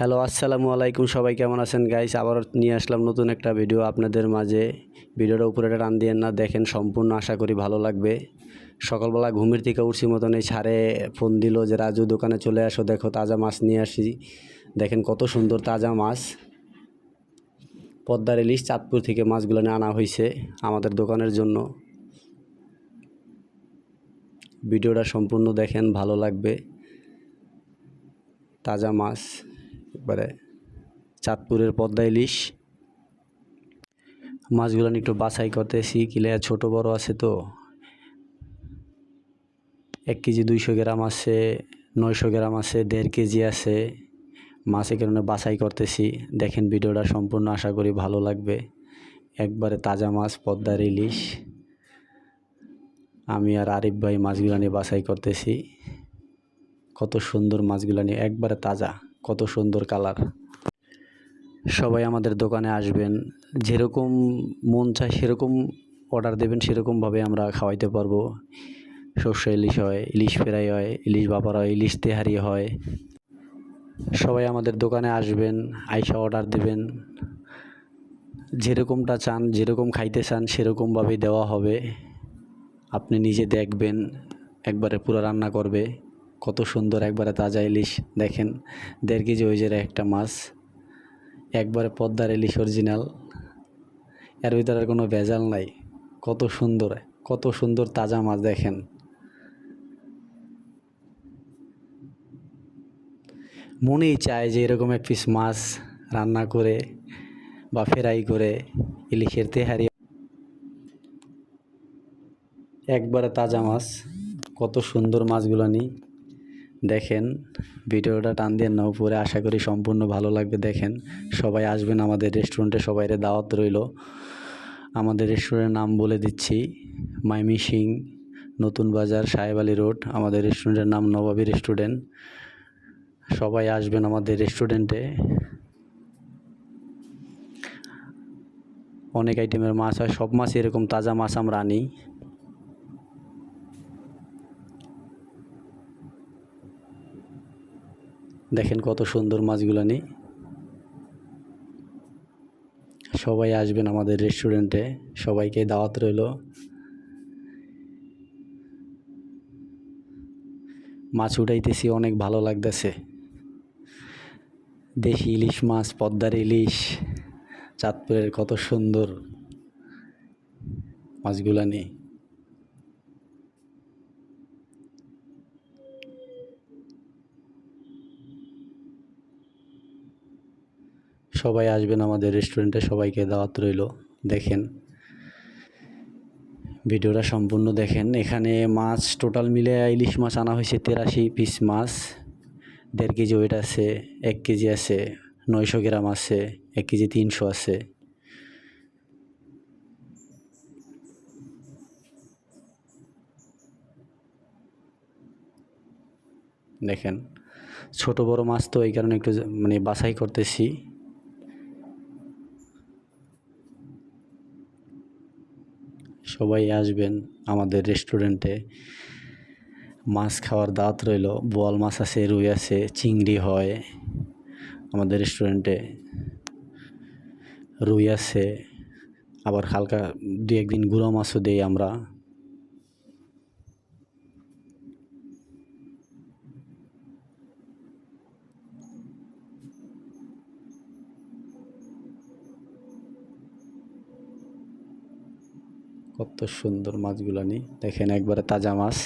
Hello, আসসালামু আলাইকুম। সবাই কেমন আছেন? গাইস আবার নিয়ে আসলাম নতুন একটা ভিডিও আপনাদের মাঝে। ভিডিওটা উপরে টান দিয়ে না, দেখেন সম্পূর্ণ আশা করি ভালো লাগবে। সকালবেলা ঘুমের থেকে উঠছি মতন এই ছাড়ে ফোন দিল যে, রাজু, দোকানে চলে আসো, দেখো তাজা মাছ নিয়ে আসি। দেখেন কত সুন্দর তাজা মাছ। পদ্মার ইলিশ চাঁদপুর থেকে মাছগুলো নিয়ে আনা হয়েছে আমাদের দোকানের জন্য। ভিডিওটা সম্পূর্ণ দেখেন, ভালো লাগবে। তাজা মাছ। একবারে চাঁদপুরের পদ্মা ইলিশ। মাছগুলো একটু বাছাই করতেছি কিলে ছোট বড় আছে তো। এক কেজি দুইশো গ্রাম আছে, নয়শো গ্রাম আছে, দেড় কেজি আছে। মাছ এই কারণে বাছাই করতেছি। দেখেন ভিডিওটা সম্পূর্ণ আশা করি ভালো লাগবে। একবারে তাজা মাছ, পদ্মার ইলিশ। আমি আর আরিফ ভাই মাছগুলো নিয়ে বাছাই করতেছি। কত সুন্দর মাছগুলো নিয়ে, একবারে তাজা। কত সুন্দর কালার। সবাই আমাদের দোকানে আসবেন, যেরকম মন চায় সেরকম অর্ডার দেবেন, সেরকমভাবে আমরা খাওয়াইতে পারব। সর্ষে ইলিশ হয়, ইলিশ ফ্রাই হয়, ইলিশ বাপার হয়, ইলিশ তেহারি হয়। সবাই আমাদের দোকানে আসবেন, আইসা অর্ডার দেবেন। যেরকমটা চান, যেরকম খাইতে চান, সেরকমভাবেই দেওয়া হবে। আপনি নিজে দেখবেন, একবারে পুরো রান্না করবে। কত সুন্দর একবারে তাজা ইলিশ, দেখেন, দেড় কেজি ওজের একটা মাছ, একবারে পদ্মার ইলিশ অরিজিনাল এর ভিতরে আর কোনো ভেজাল নাই, কত সুন্দর কত সুন্দর তাজা মাছ, দেখেন। মনেই চায় যে এরকম এক পিস মাছ রান্না করে বা ফ্রাই করে ইলিশের তেহারি। একবারে তাজা মাছ, কত সুন্দর মাছগুলো নিই দেখেন, ভিডিওটা টান দিয়ে না উপরে আশা করি সম্পূর্ণ ভালো লাগবে। দেখেন, সবাই আসবেন আমাদের রেস্টুরেন্টে সবাইরে দাওয়াত রইল। আমাদের রেস্টুরেন্টের নাম বলে দিচ্ছি, মাইমি সিং, নতুন বাজার, সাহেব আলী রোড, আমাদের রেস্টুরেন্টের নাম নবাবী রেস্টুরেন্ট সবাই আসবেন আমাদের রেস্টুরেন্টে অনেক আইটেমের মাছ হয়, সব মাছ এরকম তাজা মাছ আমরা আনি। দেখেন কত সুন্দর মাছগুলো নিই। সবাই আসবেন আমাদের রেস্টুরেন্টে সবাইকে দাওয়াত রইল। মাছ উঠাইতেছি, অনেক ভালো লাগতেছে। দেশি ইলিশ মাছ, পদ্মার ইলিশ, চাঁদপুরের কত সুন্দর মাছগুলা নিয়ে সবাই আসবেন আমাদের রেস্টুরেন্টে সবাইকে দাওয়াত রইল। দেখেন। ভিডিওটা সম্পূর্ণ দেখেন। এখানে মাছ টোটাল মিলে ইলিশ মাছ আনা হয়েছে তেরাশি পিস মাছ। দেড় কেজি ওয়েট আছে, এক কেজি আছে, নয়শো গ্রাম আছে, এক কেজি তিনশো আছে। দেখেন। ছোট বড় মাছ তো এই কারণে একটু মানে বাছাই করতেছি। সবাই আসবেন আমাদের রেস্টুরেন্টে। মাছ খাওয়ার দাঁত রইল। বোয়াল মাছ আছে, রুই আছে, চিংড়ি হয় আমাদের রেস্টুরেন্টে। রুই আছে, আবার হালকা দু একদিন গুঁড়ো মাছও দিই আমরা। কত সুন্দর মাছগুলো নি। দেখেন একবারে তাজা মাছ।